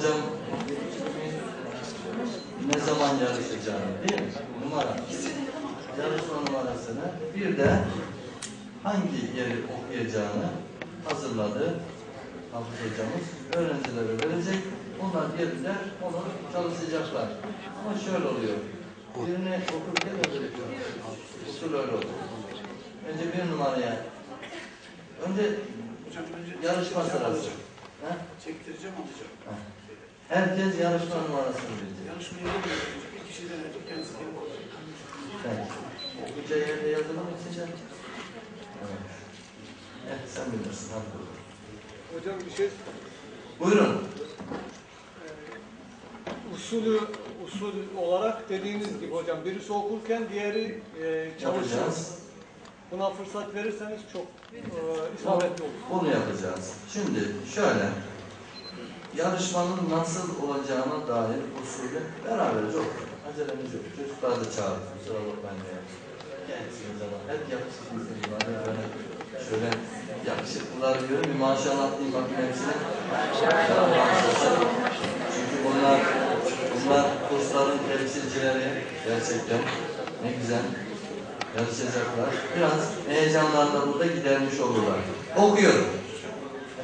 Hocam ne zaman yarışacağını değil mi? Numara. Yarışma numarasını bir de hangi yeri okuyacağını hazırladı Hafız hocamız. Öğrencilere verecek. Onlar gelirler, onu çalışacaklar. Ama şöyle oluyor. Birini okurken öyle Usul öyle oluyor. Önce bir numaraya önce yarışma sırası. Ha? Çektireceğim alacağım. Herkes yarışma numarasını bilecek. Yarışmaya girmeyecek. Bir kişiden önce kendisi kendi koyacak. Evet. Okuca yerde yazılı mı içinde? Evet. Evet, sen bilirsin. Hadi. Hocam bir şey Buyurun. usulü usul olarak dediğiniz gibi hocam birisi okurken diğeri e, çalışır. Yapacağız. Buna fırsat verirseniz çok e, isabetli olur. Bunu yapacağız. Şimdi şöyle. Yarışmanın nasıl olacağına dair usulü beraberce okuyalım. Acelemiz yok. Çocuklar da çağırdık. Kusura bakmayın ya. Gençsiniz ama hep yakışıklısınız. Hani şöyle yakışıklılar diyorum. Bir maşallah diyeyim bakın hepsine. Çünkü bunlar bunlar kursların temsilcileri gerçekten ne güzel yarışacaklar. Biraz heyecanlarını da burada gidermiş olurlar. Okuyorum.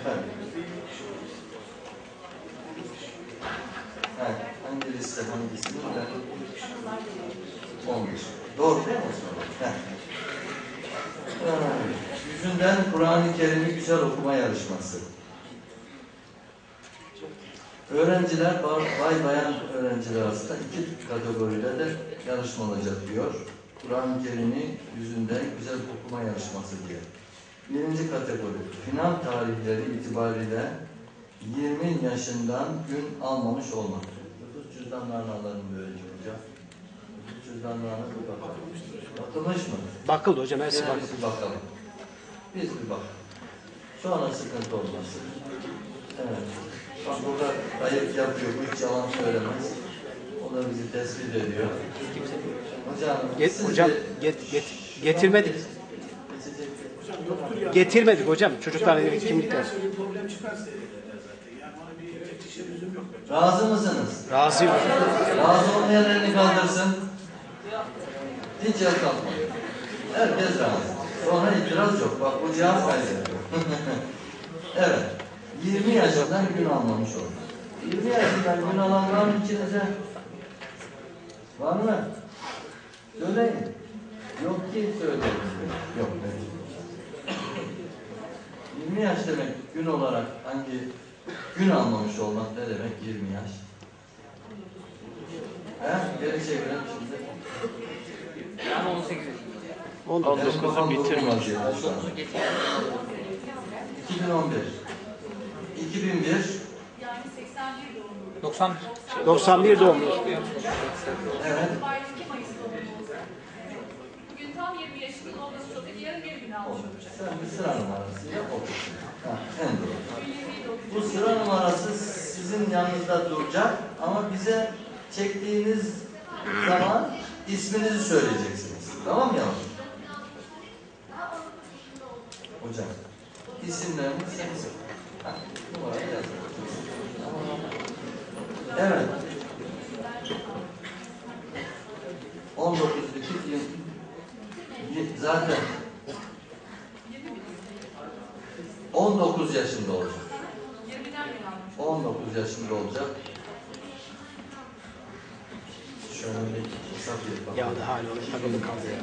Efendim. Evet, hangi liste hangisini ben 11. Doğru değil mi Osman? Yüzünden Kur'an-ı Kerim'i güzel okuma yarışması. Öğrenciler, ba- bay bayan öğrenciler arasında iki kategoride de yarışma olacak diyor. Kur'an-ı Kerim'i yüzünden güzel okuma yarışması diye. Birinci kategori, final tarihleri itibariyle 20 yaşından gün almamış olmak. Nüfus cüzdanlarını alalım böylece hocam. Nüfus cüzdanlarına bir bakalım. Bakılmış mı? Bakıldı hocam hepsi Gene bakıldı. biz bir bakalım. Biz bir bakalım. Sonra sıkıntı olmasın. Evet. Bak burada kayıt yapıyor, bu hiç yalan söylemez. O da bizi tespit ediyor. Hocam, Get- siz hocam, bir- get- get- getirmedik. Geçecek. Hocam yoktur ya. Getirmedik hocam. Çocuklar kimlikler. problem çıkarsa zaten. Yani ona bir teftişe lüzum yok. Razı mısınız? Razıyım. Razı olmayan elini kaldırsın. Hiç el kalkmayın. Herkes razı. Sonra itiraz yok. Bak bu cihaz kaydediyor. evet. 20 yaşından gün almamış oldu. 20 yaşından gün alan var mı içinizde? Var mı? Söyleyin. Yok ki söyleyin. Yok. peki. 20 yaş demek gün olarak hangi gün almamış olmak ne demek 20 yaş? He? Geri çevirelim şimdi. Yani 18 Benim kafam durmaz ya şu an. 2011 2001 Yani 81 doğumlu. 90 91 doğumlu. Evet Bayram 2 Mayıs doğumlu. Bugün tam 20 yaşında olması çok iyi. Yarın bir gün almış olacak. Sen bir sıra numarası yap. Ha, en doğru. Bugün 27 okuyacak. Bu sıra numarası sizin yanınızda duracak ama bize çektiğiniz zaman isminizi söyleyeceksiniz. Tamam mı yavrum? Hocam, isimleriniz sen Ha, numarayı yazın. Evet. 19 iki yıl y- zaten 19 yaşında olacak. 20'den gün almış. 19 yaşında olacak. Şöyle bir hesap yapalım. Ya da hala oraya takıldı kaldı ya.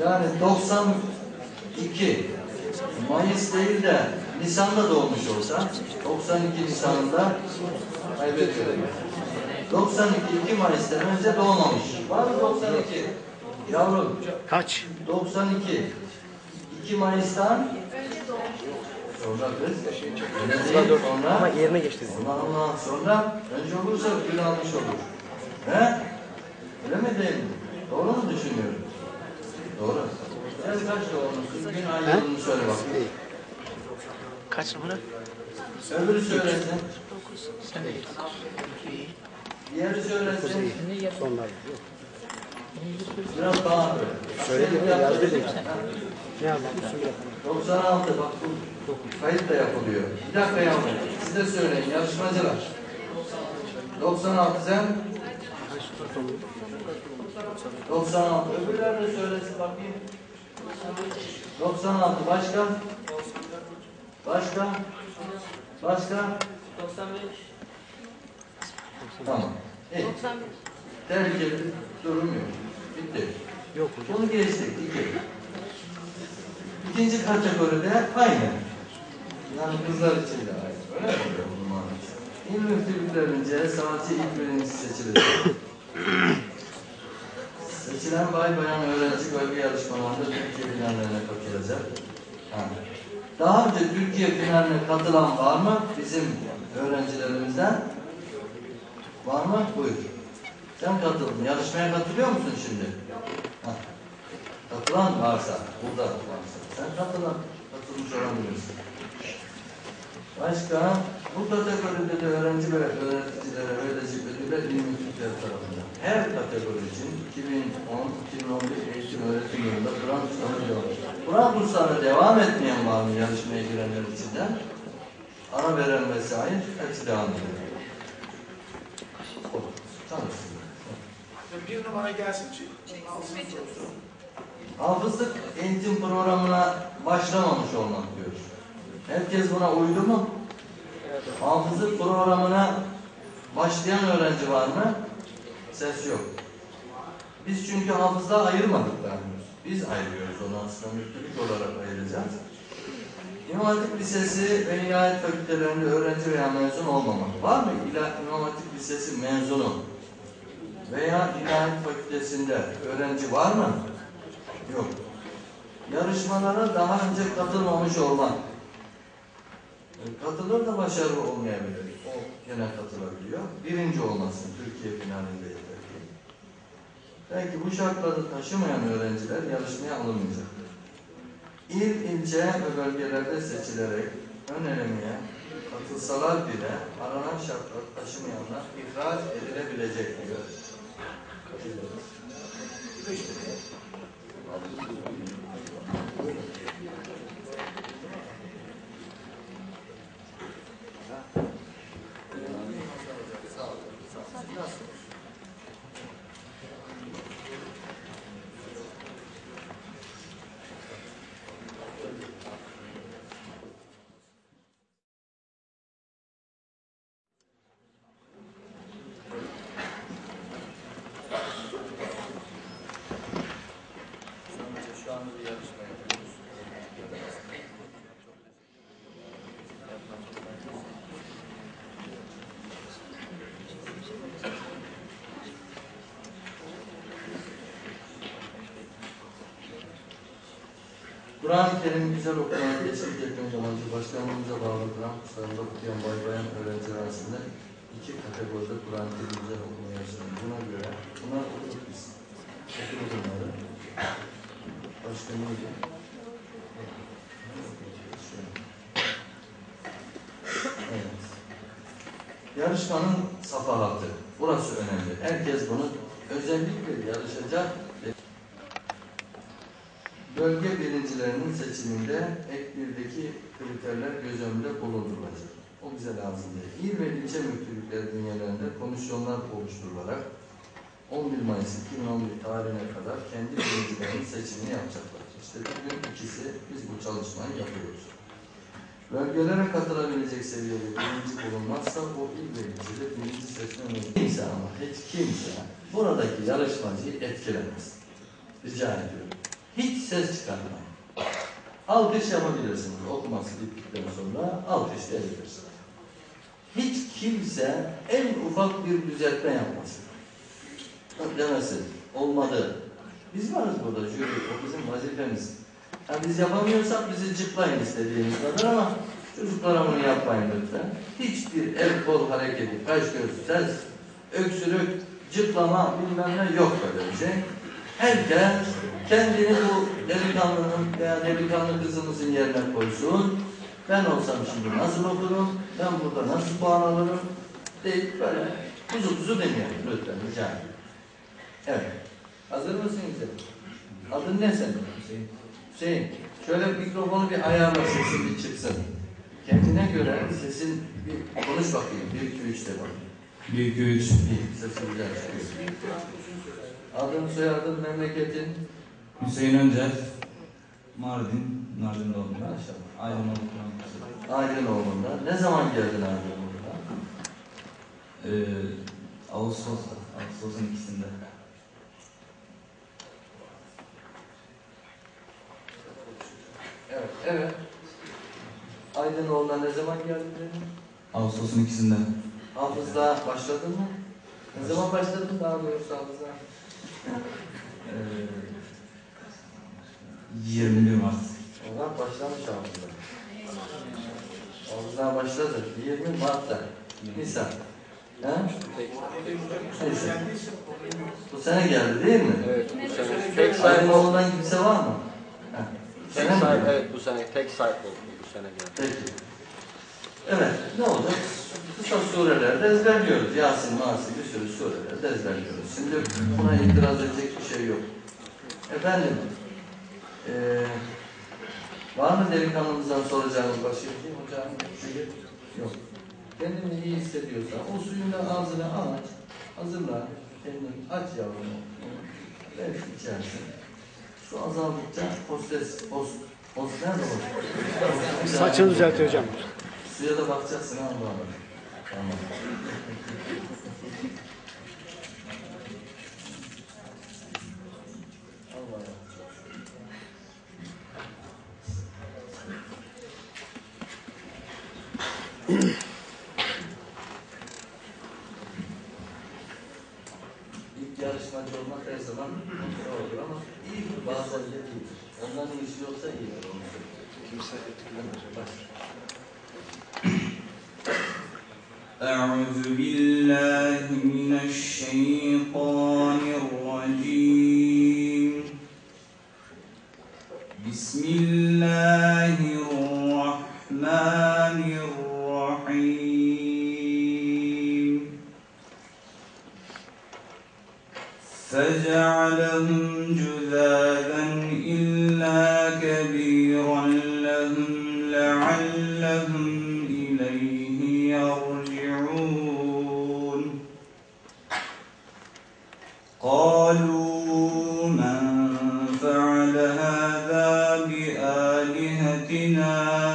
Yani 92 Mayıs değil de Nisan'da doğmuş olsa 92 Nisan'ında kaybediyor. 92 2 Mayıs'tan önce doğmamış. Var mı 92? Yavrum Kaç? 92 2 Mayıs'tan sonra kız. Değil, sonra Ama yerine geçti. Ondan ondan sonra önce olursa gül almış olur. He? Öyle mi değil mi? Doğru mu düşünüyorum? Doğru. Sen kaç doğumlusun? Gün ay yılını söyle bakayım. Kaç numara? Öbürü söylesin. Sen de Diğeri söylesin. Sonlar. Biraz daha böyle. Söyledim ya, yaz dedim. Ne yapalım? 96 bak bu kayıt da yapılıyor. Bir dakika yavrum. Siz de söyleyin yarışmacılar. 96 sen? 96. Öbürler de söylesin bakayım. 96 başka? Başka? Başka? 95. Tamam. Evet. 95. Derece durum yok. Bitti. Yok hocam. Bunu geçtik. İki. İkinci kategoride aynı. Yani kızlar için de aynı. Öyle mi hocam? İl müftülüklerince sanatçı ilk birincisi seçilir. Seçilen bay bayan öğrenci bölge yarışmalarında Türkiye finallerine katılacak. Ha. Daha önce Türkiye finaline katılan var mı? Bizim öğrencilerimizden var mı? Buyur. Sen katıldın. Yarışmaya katılıyor musun şimdi? Ha. Katılan varsa, burada varsa. Sen katılan, katılmış olabilirsin. Başka, bu kategoride de öğrenci ve öğreticilere verilecek ödüller il müftülükleri tarafından. Her kategori için 2010-2011 eğitim öğretim yılında Kur'an kurslarına devam Kur'an kurslarına devam etmeyen var mı yarışmaya girenler içinden? Ara veren vesaire hepsi devam ediyor. Bir numara gelsin. Hafızlık eğitim programına başlamamış olmak diyor. Herkes buna uydu mu? Hafızlık programına başlayan öğrenci var mı? Ses yok. Biz çünkü hafızlığa ayırmadık daha. Biz ayırıyoruz onu aslında müftülük olarak ayıracağız. İmam Hatip Lisesi ve İlahiyat Fakültelerinde öğrenci veya mezun olmamak. Var mı İlah İmam Hatip Lisesi mezunu veya İlahiyat Fakültesinde öğrenci var mı? Yok. Yarışmalara daha önce katılmamış olmak. E, Katılır da başarılı olmayabilir. O gene katılabiliyor. Birinci olmasın Türkiye finalinde yeter ki. Belki bu şartları taşımayan öğrenciler yarışmaya alınmayacaktır. İl, ilçe ve bölgelerde seçilerek ön elemeye katılsalar bile aranan şartları taşımayanlar ihraç edilebilecek diyor. Katılıyoruz. Sadece şu anda bir yarışma yapıyoruz. Kur'an-ı Kerim güzel okumaya teşvik etmek amacı başkanlığımıza bağlı Kur'an kurslarında okuyan bay bayan öğrenciler arasında iki kategoride Kur'an-ı Kerim güzel okumaya yaşanıyor. Buna göre bunlar okuduk biz. Okuduk bunları. Başka neydi? Evet. Yarışmanın safahatı. Burası önemli. Herkes bunu özellikle yarışacak Bölge birincilerinin seçiminde ek birdeki kriterler göz önünde bulundurulacak. O bize lazım değil. İl ve ilçe müftülükleri bünyelerinde komisyonlar oluşturularak 11 Mayıs 2011 tarihine kadar kendi birincilerinin seçimini yapacaklar. İşte bugün ikisi biz bu çalışmayı yapıyoruz. Bölgelere katılabilecek seviyede birinci bulunmazsa o il ve ilçede birinci seçme. Kimse ama hiç kimse buradaki yarışmacıyı etkilemez. Rica ediyorum. Hiç ses çıkarmayın. Alkış yapabilirsiniz. Okuması bittikten sonra alkışlayabilirsiniz. Hiç kimse en ufak bir düzeltme yapmasın. Demesin. Olmadı. Biz varız burada jüri. O bizim vazifemiz. Ha, biz yapamıyorsak bizi cıplayın istediğiniz kadar ama çocuklara bunu yapmayın lütfen. Hiçbir el kol hareketi, kaş göz, ses, öksürük, cıplama bilmem ne yok böyle bir şey. Herkes kendini bu delikanlının veya delikanlı kızımızın yerine koysun. Ben olsam şimdi nasıl okurum, ben burada nasıl puan alırım deyip böyle kuzu kuzu demeyelim lütfen rica ederim. Evet. Hazır mısın Hüseyin? Adın ne senin? Hüseyin. Hüseyin. Şöyle mikrofonu bir ayarla sesin bir çıksın. Kendine göre sesin bir konuş bakayım. Bir, iki, üç de bak. 1, 2, 3. Bir, sesi güzel çıkıyor. Adın, soyadın, memleketin. Hüseyin Öncel. Mardin. Mardin doğumlu. Maşallah. Aydın Oğlu. Aydınoğlu'nda. Ne zaman geldin Aydınoğlu'na? Ee, Ağustos'ta. Ağustos'un ikisinde. Evet, evet. Aydınoğlu'na ne zaman geldin? Ağustos'un ikisinde. Hafızda başladın mı? Ne zaman başladın daha doğrusu hafızda? Ee, 21 Mart. Onlar başlamış hafızda. Hafızda başladı. 20 Mart'ta. Nisan. Ha? Neyse. Bu sene geldi değil mi? Evet bu sene tek oldu. Aydınoğlu'ndan kimse var mı? Ha. Tek geldi? evet bu sene tek sahip oldu bu sene geldi. Peki. Evet, ne olacak? Kısa surelerde ezberliyoruz. Yasin, Masin bir sürü surelerde ezberliyoruz. Şimdi buna itiraz edecek bir şey yok. Efendim, eee var mı delikanlımızdan soracağınız başka bir şey hocam? Yok. Kendini iyi hissediyorsa o suyun da ağzını aç, hazırla, kendini aç yavrum. Belki içersin. Su azaldıkça hostes, host, host nerede host? Saçını düzeltiyor hocam. Suya da bakacaksın ha Mm-hmm. بسم الله الرحمن الرحيم فجعلهم جذاذا بآلهتنا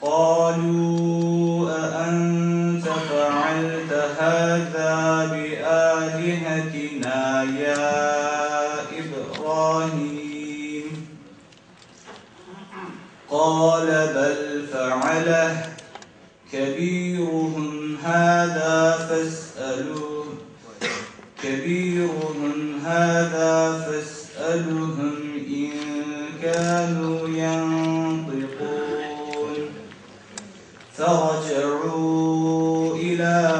Olhos. فرجعوا إلى